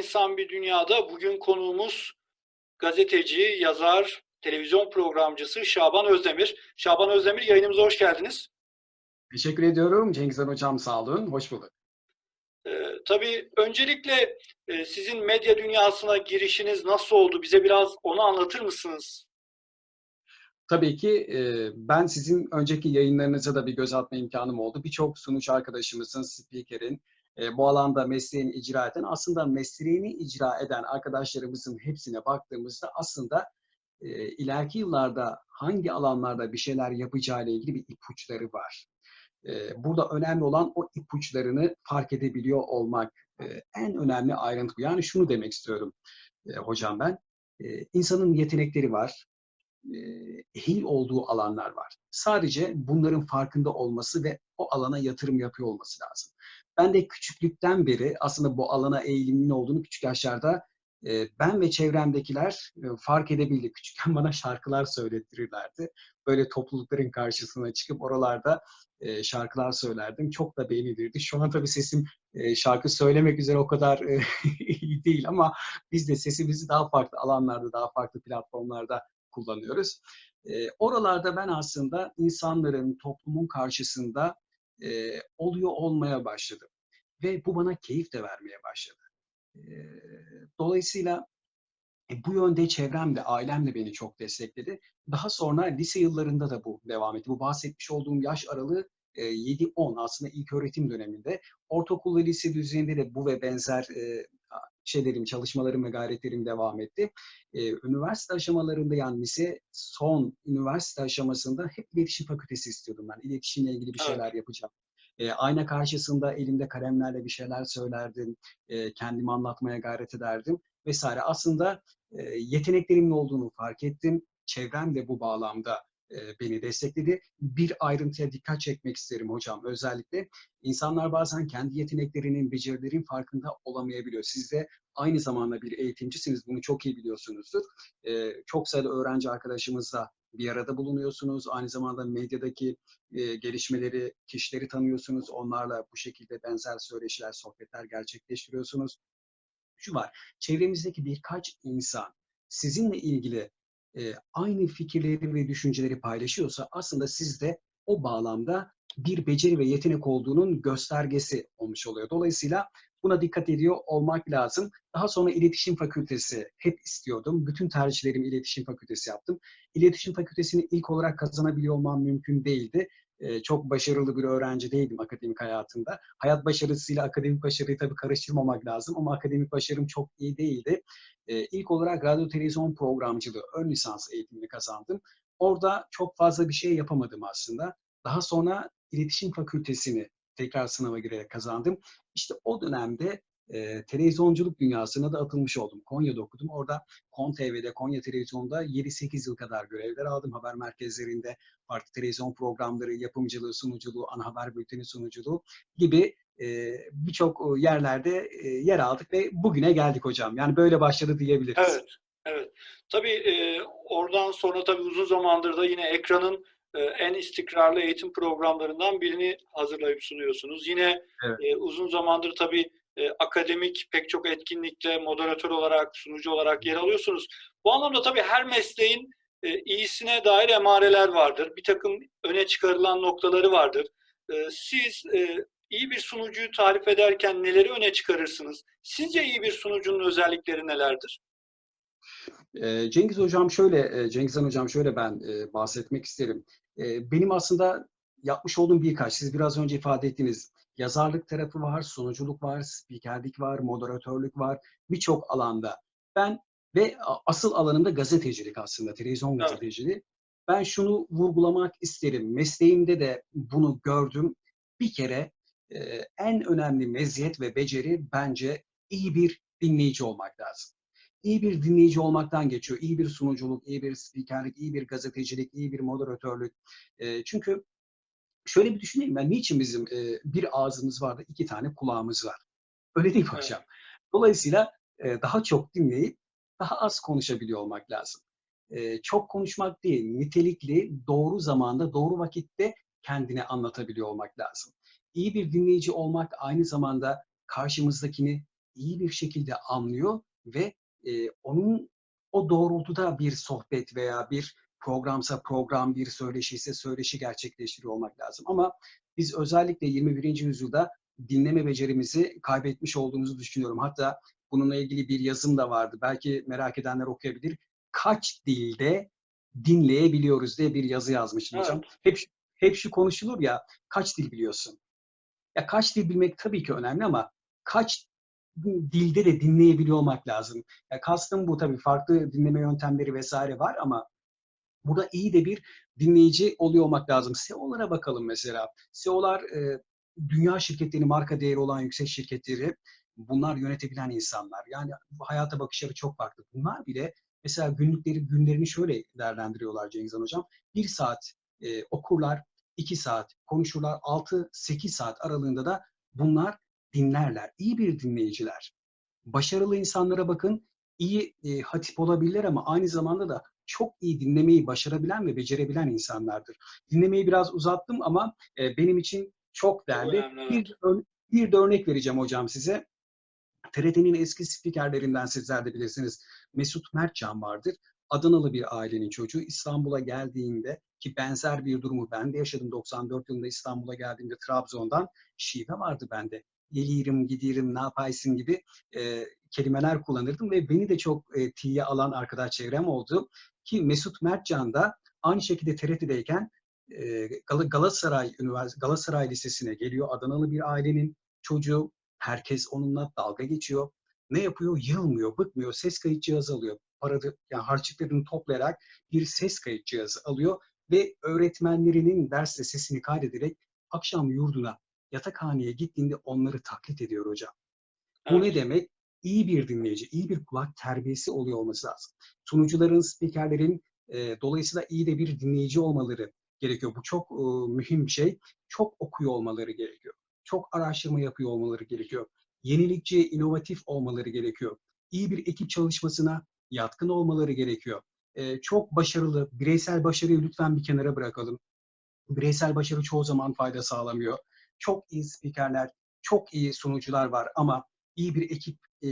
İnsan bir dünyada bugün konuğumuz gazeteci, yazar, televizyon programcısı Şaban Özdemir. Şaban Özdemir yayınımıza hoş geldiniz. Teşekkür ediyorum. Cengizhan Hocam sağ olun. Hoş bulduk. Ee, tabii öncelikle e, sizin medya dünyasına girişiniz nasıl oldu? Bize biraz onu anlatır mısınız? Tabii ki e, ben sizin önceki yayınlarınıza da bir göz atma imkanım oldu. Birçok sunucu arkadaşımızın, spikerin, e, bu alanda mesleğini icra eden, aslında mesleğini icra eden arkadaşlarımızın hepsine baktığımızda aslında e, ileriki yıllarda hangi alanlarda bir şeyler yapacağı ile ilgili bir ipuçları var. E, burada önemli olan o ipuçlarını fark edebiliyor olmak. E, en önemli ayrıntı. Yani şunu demek istiyorum e, hocam ben. E, insanın yetenekleri var, ehil olduğu alanlar var. Sadece bunların farkında olması ve o alana yatırım yapıyor olması lazım. Ben de küçüklükten beri aslında bu alana eğilimin olduğunu küçük yaşlarda e, ben ve çevremdekiler e, fark edebildik. Küçükken bana şarkılar söylettirirlerdi. Böyle toplulukların karşısına çıkıp oralarda e, şarkılar söylerdim. Çok da beğenilirdi. Şu an tabii sesim şarkı söylemek üzere o kadar iyi değil ama biz de sesimizi daha farklı alanlarda, daha farklı platformlarda kullanıyoruz. Oralarda ben aslında insanların, toplumun karşısında e, oluyor olmaya başladım. Ve bu bana keyif de vermeye başladı. E, dolayısıyla e, bu yönde çevrem de, ailem de beni çok destekledi. Daha sonra lise yıllarında da bu devam etti. Bu bahsetmiş olduğum yaş aralığı 7-10 aslında ilk öğretim döneminde. Ortaokul ve lise düzeyinde de bu ve benzer şeylerim, çalışmalarım ve gayretlerim devam etti. üniversite aşamalarında yani lise son üniversite aşamasında hep iletişim fakültesi istiyordum ben. İletişimle ilgili bir şeyler yapacağım. E, ayna karşısında elimde kalemlerle bir şeyler söylerdim. E, kendimi anlatmaya gayret ederdim vesaire. Aslında e, yeteneklerimin olduğunu fark ettim. Çevrem de bu bağlamda beni destekledi. Bir ayrıntıya dikkat çekmek isterim hocam. Özellikle insanlar bazen kendi yeteneklerinin, becerilerin farkında olamayabiliyor. Siz de aynı zamanda bir eğitimcisiniz. Bunu çok iyi biliyorsunuzdur. E, çok sayıda öğrenci arkadaşımızla bir arada bulunuyorsunuz. Aynı zamanda medyadaki e, gelişmeleri, kişileri tanıyorsunuz. Onlarla bu şekilde benzer söyleşiler, sohbetler gerçekleştiriyorsunuz. Şu var, çevremizdeki birkaç insan sizinle ilgili e, aynı fikirleri ve düşünceleri paylaşıyorsa aslında sizde o bağlamda bir beceri ve yetenek olduğunun göstergesi olmuş oluyor. Dolayısıyla buna dikkat ediyor olmak lazım. Daha sonra iletişim fakültesi hep istiyordum. Bütün tercihlerimi iletişim fakültesi yaptım. İletişim fakültesini ilk olarak kazanabiliyor olmam mümkün değildi. Çok başarılı bir öğrenci değildim akademik hayatında. Hayat başarısıyla akademik başarıyı tabii karıştırmamak lazım ama akademik başarım çok iyi değildi. Ee, ilk olarak radyo televizyon programcılığı ön lisans eğitimini kazandım. Orada çok fazla bir şey yapamadım aslında. Daha sonra iletişim fakültesini tekrar sınava girerek kazandım. İşte o dönemde e, televizyonculuk dünyasına da atılmış oldum. Konya'da okudum. Orada Kon TV'de, Konya Televizyon'da 7-8 yıl kadar görevler aldım. Haber merkezlerinde farklı televizyon programları, yapımcılığı, sunuculuğu, ana haber bülteni sunuculuğu gibi e, birçok yerlerde e, yer aldık ve bugüne geldik hocam. Yani böyle başladı diyebiliriz. Evet, evet. Tabii e, oradan sonra tabii uzun zamandır da yine ekranın e, en istikrarlı eğitim programlarından birini hazırlayıp sunuyorsunuz. Yine evet. e, uzun zamandır tabii e, akademik pek çok etkinlikte moderatör olarak, sunucu olarak yer alıyorsunuz. Bu anlamda tabii her mesleğin e, iyisine dair emareler vardır. Bir takım öne çıkarılan noktaları vardır. E, siz iyi bir sunucuyu tarif ederken neleri öne çıkarırsınız? Sizce iyi bir sunucunun özellikleri nelerdir? Cengiz Hocam şöyle, Cengizhan Hocam şöyle ben bahsetmek isterim. Benim aslında yapmış olduğum birkaç, siz biraz önce ifade ettiğiniz yazarlık tarafı var, sunuculuk var, spikerlik var, moderatörlük var, birçok alanda. Ben ve asıl alanımda gazetecilik aslında, televizyon evet. gazeteciliği. Ben şunu vurgulamak isterim. Mesleğimde de bunu gördüm. Bir kere en önemli meziyet ve beceri bence iyi bir dinleyici olmak lazım iyi bir dinleyici olmaktan geçiyor. İyi bir sunuculuk, iyi bir spikerlik, iyi bir gazetecilik, iyi bir moderatörlük. E, çünkü şöyle bir düşüneyim ben niçin bizim e, bir ağzımız var da iki tane kulağımız var? Öyle değil mi hocam? Evet. Dolayısıyla e, daha çok dinleyip daha az konuşabiliyor olmak lazım. E, çok konuşmak değil, nitelikli, doğru zamanda, doğru vakitte kendine anlatabiliyor olmak lazım. İyi bir dinleyici olmak aynı zamanda karşımızdakini iyi bir şekilde anlıyor ve e, onun o doğrultuda bir sohbet veya bir programsa program, bir söyleşi ise söyleşi gerçekleştiriyor olmak lazım. Ama biz özellikle 21. yüzyılda dinleme becerimizi kaybetmiş olduğumuzu düşünüyorum. Hatta bununla ilgili bir yazım da vardı. Belki merak edenler okuyabilir. Kaç dilde dinleyebiliyoruz diye bir yazı yazmıştım Evet. hocam. Hep hep şu konuşulur ya kaç dil biliyorsun? Ya kaç dil bilmek tabii ki önemli ama kaç dilde de dinleyebiliyor olmak lazım. Ya kastım bu tabii farklı dinleme yöntemleri vesaire var ama burada iyi de bir dinleyici oluyor olmak lazım. SEO'lara bakalım mesela. SEO'lar e, dünya şirketleri, marka değeri olan yüksek şirketleri bunlar yönetebilen insanlar. Yani hayata bakışları çok farklı. Bunlar bile mesela günlükleri, günlerini şöyle değerlendiriyorlar Cengizhan Hocam. Bir saat e, okurlar, iki saat konuşurlar, 6-8 saat aralığında da bunlar dinlerler. İyi bir dinleyiciler. Başarılı insanlara bakın, iyi e, hatip olabilirler ama aynı zamanda da çok iyi dinlemeyi başarabilen ve becerebilen insanlardır. Dinlemeyi biraz uzattım ama e, benim için çok değerli. önemli, bir, bir de örnek vereceğim hocam size. TRT'nin eski spikerlerinden sizler de bilirsiniz. Mesut Mertcan vardır. Adanalı bir ailenin çocuğu İstanbul'a geldiğinde ki benzer bir durumu ben de yaşadım 94 yılında İstanbul'a geldiğimde Trabzon'dan şive vardı bende. Gelirim, gidirim, ne yapaysın gibi e, kelimeler kullanırdım ve beni de çok e, tiye alan arkadaş çevrem oldu. Ki Mesut Mertcan da aynı şekilde TRT'deyken e, Gal- Galatasaray Üniversitesi Galatasaray Lisesi'ne geliyor. Adanalı bir ailenin çocuğu. Herkes onunla dalga geçiyor. Ne yapıyor? Yılmıyor, bıkmıyor. Ses kayıt cihazı alıyor. Paradı, yani harçlıklarını toplayarak bir ses kayıt cihazı alıyor ve öğretmenlerinin derste sesini kaydederek akşam yurduna, yatakhaneye gittiğinde onları taklit ediyor hocam. Bu Evet. ne demek? İyi bir dinleyici, iyi bir kulak terbiyesi oluyor olması lazım. Sunucuların, spikerlerin e, dolayısıyla iyi de bir dinleyici olmaları gerekiyor. Bu çok e, mühim bir şey. Çok okuyor olmaları gerekiyor. Çok araştırma yapıyor olmaları gerekiyor. Yenilikçi, inovatif olmaları gerekiyor. İyi bir ekip çalışmasına yatkın olmaları gerekiyor. E, çok başarılı, bireysel başarıyı lütfen bir kenara bırakalım. Bireysel başarı çoğu zaman fayda sağlamıyor. Çok iyi spikerler, çok iyi sunucular var ama iyi bir ekip e,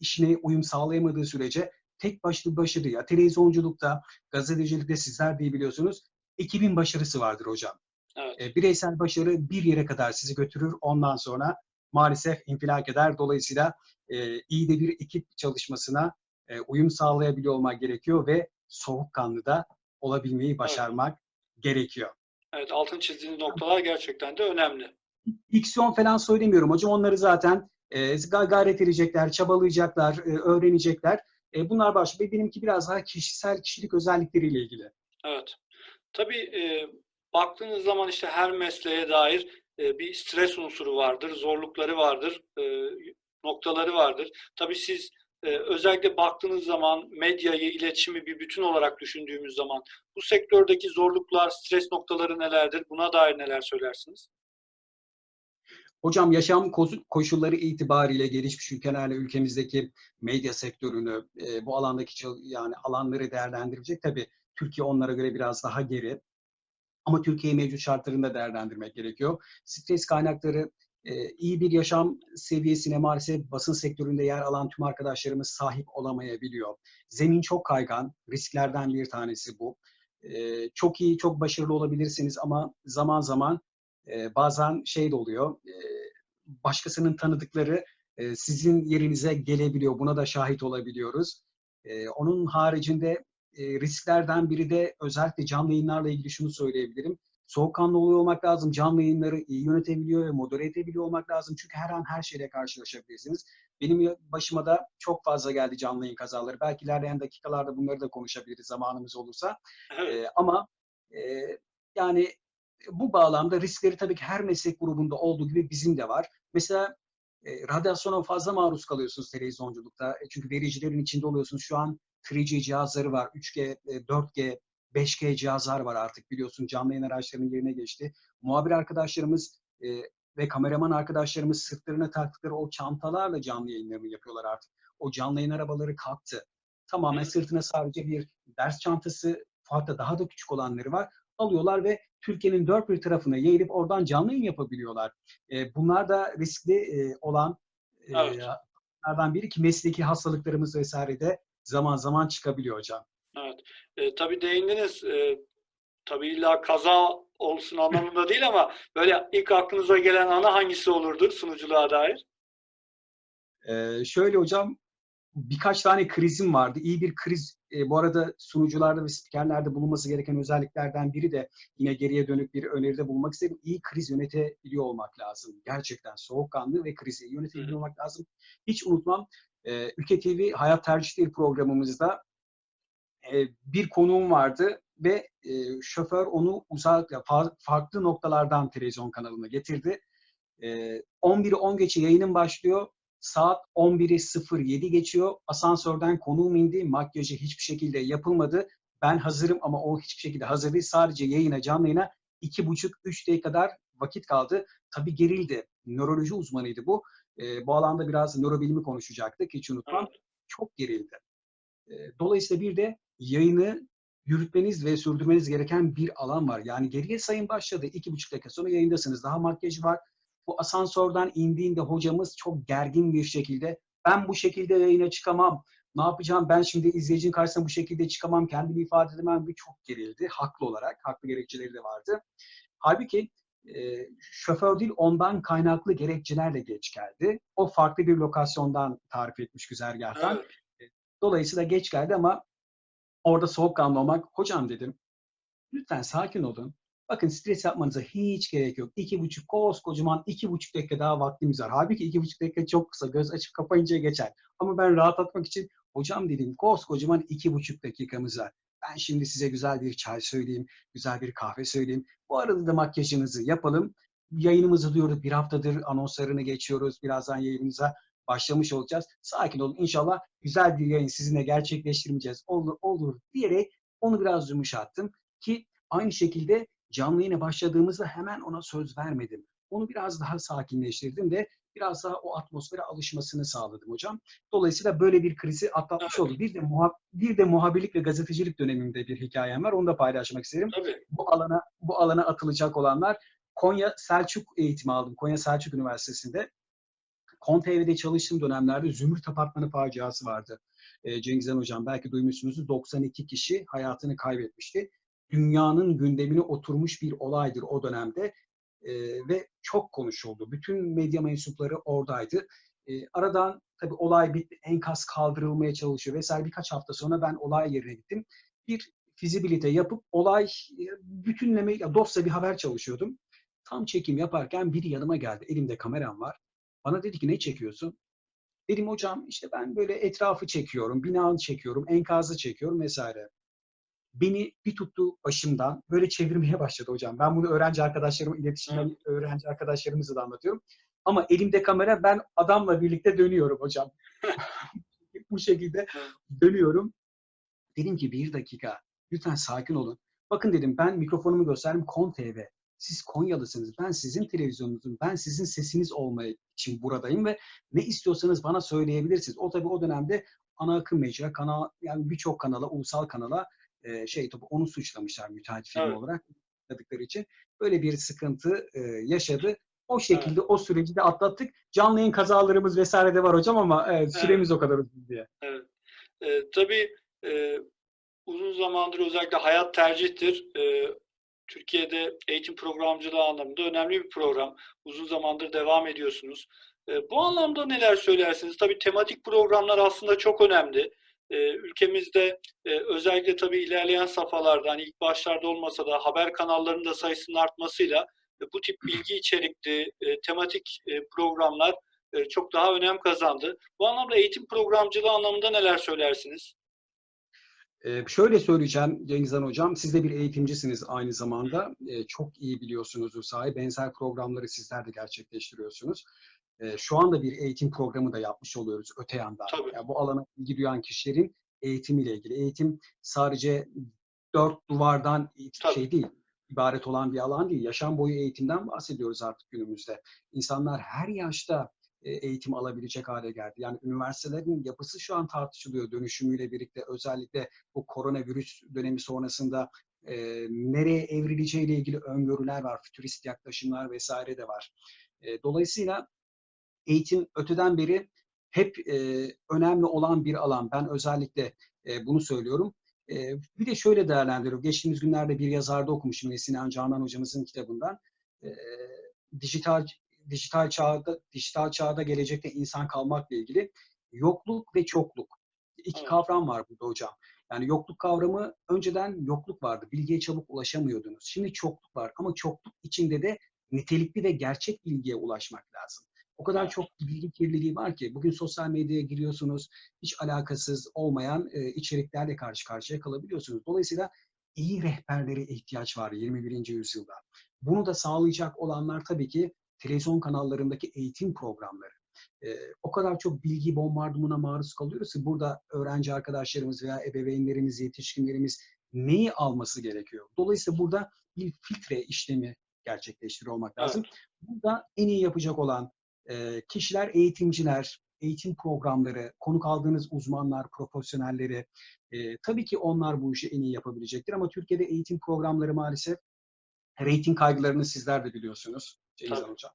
işine uyum sağlayamadığı sürece tek başlı başarı ya televizyonculukta, gazetecilikte sizler de iyi biliyorsunuz ekibin başarısı vardır hocam. Evet. E, bireysel başarı bir yere kadar sizi götürür. Ondan sonra maalesef infilak eder. Dolayısıyla e, iyi de bir ekip çalışmasına e, uyum sağlayabiliyor olmak gerekiyor ve soğukkanlı da olabilmeyi başarmak gerekiyor. Evet, altın çizdiğiniz noktalar gerçekten de önemli. diksiyon falan söylemiyorum hocam. Onları zaten e, ga- gayret edecekler, çabalayacaklar, e, öğrenecekler. E, bunlar. Ve Benimki biraz daha kişisel kişilik özellikleriyle ilgili. Evet. Tabii e, baktığınız zaman işte her mesleğe dair bir stres unsuru vardır, zorlukları vardır, noktaları vardır. Tabii siz özellikle baktığınız zaman medyayı, iletişimi bir bütün olarak düşündüğümüz zaman bu sektördeki zorluklar, stres noktaları nelerdir? Buna dair neler söylersiniz? Hocam yaşam koşulları itibariyle gelişmiş ülkelerle ülkemizdeki medya sektörünü, e, bu alandaki yani alanları değerlendirecek. Tabii Türkiye onlara göre biraz daha geri. Ama Türkiye mevcut şartlarında değerlendirmek gerekiyor. Stres kaynakları e, iyi bir yaşam seviyesine maalesef basın sektöründe yer alan tüm arkadaşlarımız sahip olamayabiliyor. Zemin çok kaygan, risklerden bir tanesi bu. E, çok iyi, çok başarılı olabilirsiniz ama zaman zaman e, bazen şey de oluyor, e, başkasının tanıdıkları e, sizin yerinize gelebiliyor. Buna da şahit olabiliyoruz. E, onun haricinde e, risklerden biri de özellikle canlı yayınlarla ilgili şunu söyleyebilirim. Soğukkanlı oluyor olmak lazım. Canlı yayınları iyi yönetebiliyor ve modere edebiliyor olmak lazım. Çünkü her an her şeyle karşılaşabilirsiniz. Benim başıma da çok fazla geldi canlı yayın kazaları. Belki ilerleyen dakikalarda bunları da konuşabiliriz zamanımız olursa. Evet. E, ama e, yani bu bağlamda riskleri tabii ki her meslek grubunda olduğu gibi bizim de var. Mesela e, radyasyona fazla maruz kalıyorsunuz televizyonculukta. E, çünkü vericilerin içinde oluyorsunuz. Şu an 3G cihazları var, 3G, e, 4G, 5G cihazlar var artık biliyorsun. Canlı yayın araçlarının yerine geçti. Muhabir arkadaşlarımız e, ve kameraman arkadaşlarımız sırtlarına taktıkları o çantalarla canlı yayınlarını yapıyorlar artık. O canlı yayın arabaları kalktı. Tamamen sırtına sadece bir ders çantası, hatta daha da küçük olanları var. Alıyorlar ve Türkiye'nin dört bir tarafına yayılıp oradan canlı yayın yapabiliyorlar. E, bunlar da riskli e, olan e, Evet. bunlardan biri ki mesleki hastalıklarımız vesaire de zaman zaman çıkabiliyor hocam. Evet. E, tabii değindiniz. E, tabii illa kaza olsun anlamında değil ama böyle ilk aklınıza gelen ana hangisi olurdu sunuculuğa dair? Ee, şöyle hocam birkaç tane krizim vardı. İyi bir kriz e, bu arada sunucularda ve spikerlerde bulunması gereken özelliklerden biri de yine geriye dönük bir öneride bulunmak istedim. İyi kriz yönetebiliyor olmak lazım. Gerçekten soğukkanlı ve krizi yönetebiliyor olmak lazım. Hiç unutmam e, Ülke TV Hayat Tercihleri programımızda e, bir konuğum vardı ve e, şoför onu uzak fa- farklı noktalardan televizyon kanalına getirdi. E, 11'i 10 geçe yayının başlıyor. Saat 11'i 07 geçiyor. Asansörden konuğum indi. Makyajı hiçbir şekilde yapılmadı. Ben hazırım ama o hiçbir şekilde hazır değil. Sadece yayına, canlı yayına 2,5-3 dakika kadar vakit kaldı. Tabii gerildi. Nöroloji uzmanıydı bu. E, bu alanda biraz nörobilimi konuşacaktık. Hiç unutmam. Çok gerildi. E, dolayısıyla bir de yayını yürütmeniz ve sürdürmeniz gereken bir alan var. Yani geriye sayım başladı. iki buçuk dakika sonra yayındasınız. Daha makyaj var. Bu asansörden indiğinde hocamız çok gergin bir şekilde ben bu şekilde yayına çıkamam. Ne yapacağım? Ben şimdi izleyicinin karşısına bu şekilde çıkamam. Kendimi ifade edemem. Bir çok gerildi. Haklı olarak. Haklı gerekçeleri de vardı. Halbuki e, şoför değil ondan kaynaklı gerekçelerle geç geldi. O farklı bir lokasyondan tarif etmiş güzergahtan. Evet. Dolayısıyla geç geldi ama orada soğukkanlı olmak. Hocam dedim lütfen sakin olun. Bakın stres yapmanıza hiç gerek yok. İki buçuk koskocaman iki buçuk dakika daha vaktimiz var. Halbuki iki buçuk dakika çok kısa. Göz açıp kapayınca geçer. Ama ben rahatlatmak için hocam dedim koskocaman iki buçuk dakikamız var. Ben şimdi size güzel bir çay söyleyeyim, güzel bir kahve söyleyeyim. Bu arada da makyajınızı yapalım. Yayınımızı duyurduk. Bir haftadır anonslarını geçiyoruz. Birazdan yayınımıza başlamış olacağız. Sakin olun. İnşallah güzel bir yayın sizinle gerçekleştirmeyeceğiz. Olur, olur diyerek onu biraz yumuşattım. Ki aynı şekilde canlı yayına başladığımızda hemen ona söz vermedim. Onu biraz daha sakinleştirdim de biraz daha o atmosfere alışmasını sağladım hocam. Dolayısıyla böyle bir krizi atlatmış Evet. oldu. Bir de muha- bir de muhabirlik ve gazetecilik dönemimde bir hikayem var. Onu da paylaşmak isterim. Tabii. Bu alana bu alana atılacak olanlar Konya Selçuk eğitimi aldım. Konya Selçuk Üniversitesi'nde. KonTV'de çalıştığım dönemlerde Zümrüt Apartmanı faciası vardı. E, Cengizhan Hocam belki duymuşsunuzdur. 92 kişi hayatını kaybetmişti. Dünyanın gündemine oturmuş bir olaydır o dönemde. E, ve çok konuşuldu. Bütün medya mensupları oradaydı. E, aradan tabii olay bitti. Enkaz kaldırılmaya çalışıyor vesaire. Birkaç hafta sonra ben olay yerine gittim. Bir fizibilite yapıp olay bütünleme, ya dosya bir haber çalışıyordum. Tam çekim yaparken biri yanıma geldi. Elimde kameram var. Bana dedi ki ne çekiyorsun? Dedim hocam işte ben böyle etrafı çekiyorum, binayı çekiyorum, enkazı çekiyorum vesaire. Beni bir tuttu başımdan böyle çevirmeye başladı hocam. Ben bunu öğrenci arkadaşlarım, iletişimden öğrenci arkadaşlarımıza da anlatıyorum. Ama elimde kamera ben adamla birlikte dönüyorum hocam. Bu şekilde dönüyorum. Dedim ki bir dakika lütfen sakin olun. Bakın dedim ben mikrofonumu gösterdim Kon TV. Siz Konyalısınız. Ben sizin televizyonunuzum. Ben sizin sesiniz olmak için buradayım ve ne istiyorsanız bana söyleyebilirsiniz. O tabii o dönemde ana akım mecra, kanal yani birçok kanala, ulusal kanala e, şey tabii onu suçlamışlar müteahhit firma Evet. olarak suçladıkları için. Böyle bir sıkıntı e, yaşadı. O şekilde o süreci de atlattık. Canlı yayın kazalarımız vesaire de var hocam ama e, süremiz o kadar uzun diye. E, tabii e, uzun zamandır özellikle hayat tercihtir. E, Türkiye'de eğitim programcılığı anlamında önemli bir program. Uzun zamandır devam ediyorsunuz. E, bu anlamda neler söylersiniz? Tabii tematik programlar aslında çok önemli. E, ülkemizde e, özellikle tabii ilerleyen safhalarda hani ilk başlarda olmasa da haber kanallarının sayısının artmasıyla e, bu tip bilgi içerikli e, tematik programlar çok daha önem kazandı. Bu anlamda eğitim programcılığı anlamında neler söylersiniz? Ee, şöyle söyleyeceğim Cengizhan Hocam, siz de bir eğitimcisiniz aynı zamanda. Ee, çok iyi biliyorsunuzdur sahi. Benzer programları sizler de gerçekleştiriyorsunuz. Ee, şu anda bir eğitim programı da yapmış oluyoruz öte yandan. Tabii. Yani bu alana ilgi duyan kişilerin eğitimiyle ilgili. Eğitim sadece dört duvardan Tabii. şey değil, ibaret olan bir alan değil. Yaşam boyu eğitimden bahsediyoruz artık günümüzde. İnsanlar her yaşta e, eğitim alabilecek hale geldi. Yani üniversitelerin yapısı şu an tartışılıyor dönüşümüyle birlikte. Özellikle bu koronavirüs dönemi sonrasında e, nereye evrileceğiyle ilgili öngörüler var, fütürist yaklaşımlar vesaire de var. E, dolayısıyla eğitim öteden beri hep e, önemli olan bir alan. Ben özellikle e, bunu söylüyorum. E, bir de şöyle değerlendiriyorum. Geçtiğimiz günlerde bir yazarda okumuşum Sinan Canan hocamızın kitabından. E, dijital dijital çağda dijital çağda gelecekte insan kalmakla ilgili yokluk ve çokluk. İki kavram var burada hocam. Yani yokluk kavramı önceden yokluk vardı. Bilgiye çabuk ulaşamıyordunuz. Şimdi çokluk var ama çokluk içinde de nitelikli ve gerçek bilgiye ulaşmak lazım. O kadar Evet. çok bilgi kirliliği var ki bugün sosyal medyaya giriyorsunuz. Hiç alakasız olmayan e, içeriklerle karşı karşıya kalabiliyorsunuz. Dolayısıyla iyi rehberlere ihtiyaç var 21. yüzyılda. Bunu da sağlayacak olanlar tabii ki televizyon kanallarındaki eğitim programları. Ee, o kadar çok bilgi bombardımına maruz kalıyoruz ki burada öğrenci arkadaşlarımız veya ebeveynlerimiz, yetişkinlerimiz neyi alması gerekiyor? Dolayısıyla burada bir filtre işlemi gerçekleştiriyor olmak lazım. Burada en iyi yapacak olan e, kişiler eğitimciler, eğitim programları, konuk aldığınız uzmanlar, profesyonelleri. E, tabii ki onlar bu işi en iyi yapabilecektir ama Türkiye'de eğitim programları maalesef reyting kaygılarını sizler de biliyorsunuz Ceyizhan Tabii. Hocam.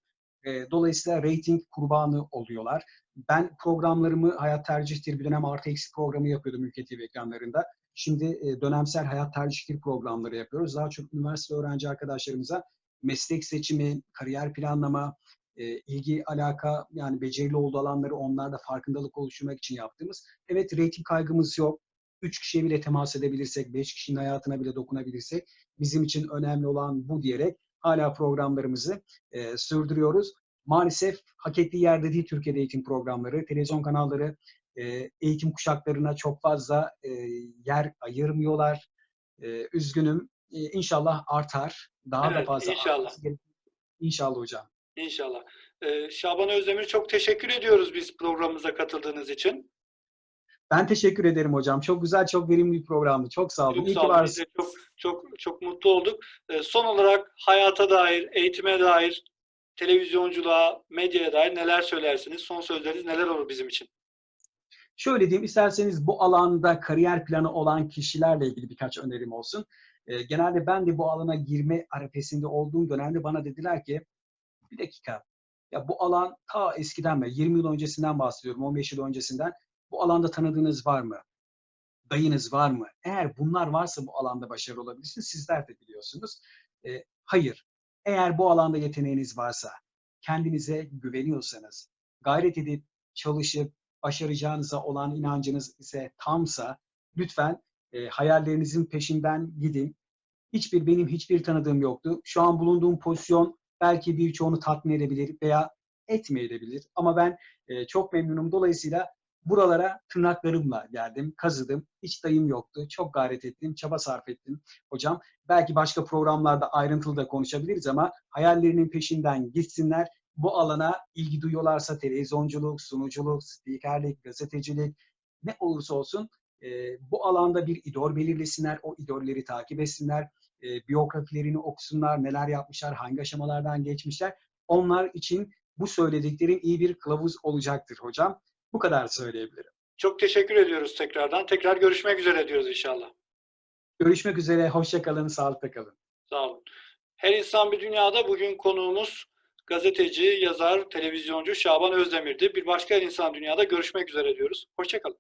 E, dolayısıyla reyting kurbanı oluyorlar. Ben programlarımı Hayat Tercihtir bir dönem artı eksi programı yapıyordum Ülke TV ekranlarında. Şimdi e, dönemsel Hayat Tercihtir programları yapıyoruz. Daha çok üniversite öğrenci arkadaşlarımıza meslek seçimi, kariyer planlama, e, ilgi, alaka yani becerili olduğu alanları onlarda farkındalık oluşturmak için yaptığımız. Evet reyting kaygımız yok. Üç kişiye bile temas edebilirsek, beş kişinin hayatına bile dokunabilirsek bizim için önemli olan bu diyerek hala programlarımızı e, sürdürüyoruz. Maalesef hak ettiği yerde değil Türkiye'de eğitim programları. Televizyon kanalları e, eğitim kuşaklarına çok fazla e, yer ayırmıyorlar. E, üzgünüm. E, inşallah artar. Daha da Evet, fazla inşallah. İnşallah hocam. İnşallah. Ee, Şaban Özdemir çok teşekkür ediyoruz biz programımıza katıldığınız için. Ben teşekkür ederim hocam. Çok güzel, çok verimli bir programdı. Çok sağ olun. Çok İyi sağ ki olun. Varsınız. de çok çok çok mutlu olduk. Ee, son olarak hayata dair, eğitime dair, televizyonculuğa, medyaya dair neler söylersiniz? Son sözleriniz neler olur bizim için? Şöyle diyeyim, isterseniz bu alanda kariyer planı olan kişilerle ilgili birkaç önerim olsun. Ee, genelde ben de bu alana girme arifesinde olduğum dönemde bana dediler ki, bir dakika, ya bu alan ta eskiden beri, 20 yıl öncesinden bahsediyorum, 15 yıl öncesinden, bu alanda tanıdığınız var mı? Dayınız var mı? Eğer bunlar varsa bu alanda başarılı olabilirsiniz, sizler de biliyorsunuz. Ee, hayır, eğer bu alanda yeteneğiniz varsa, kendinize güveniyorsanız, gayret edip çalışıp başaracağınıza olan inancınız ise tamsa lütfen e, hayallerinizin peşinden gidin. Hiçbir benim hiçbir tanıdığım yoktu. Şu an bulunduğum pozisyon belki birçoğunu tatmin edebilir veya etmeyebilir ama ben e, çok memnunum. Dolayısıyla buralara tırnaklarımla geldim, kazıdım. Hiç dayım yoktu. Çok gayret ettim, çaba sarf ettim hocam. Belki başka programlarda ayrıntılı da konuşabiliriz ama hayallerinin peşinden gitsinler. Bu alana ilgi duyuyorlarsa televizyonculuk, sunuculuk, spikerlik, gazetecilik ne olursa olsun e, bu alanda bir idol belirlesinler, o idolleri takip etsinler, e, biyografilerini okusunlar, neler yapmışlar, hangi aşamalardan geçmişler. Onlar için bu söylediklerim iyi bir kılavuz olacaktır hocam. Bu kadar söyleyebilirim. Çok teşekkür ediyoruz tekrardan. Tekrar görüşmek üzere diyoruz inşallah. Görüşmek üzere, hoşça kalın, sağlıkla kalın. Sağ olun. Her insan bir dünyada bugün konuğumuz gazeteci, yazar, televizyoncu Şaban Özdemir'di. Bir başka Her insan dünyada görüşmek üzere diyoruz. Hoşçakalın.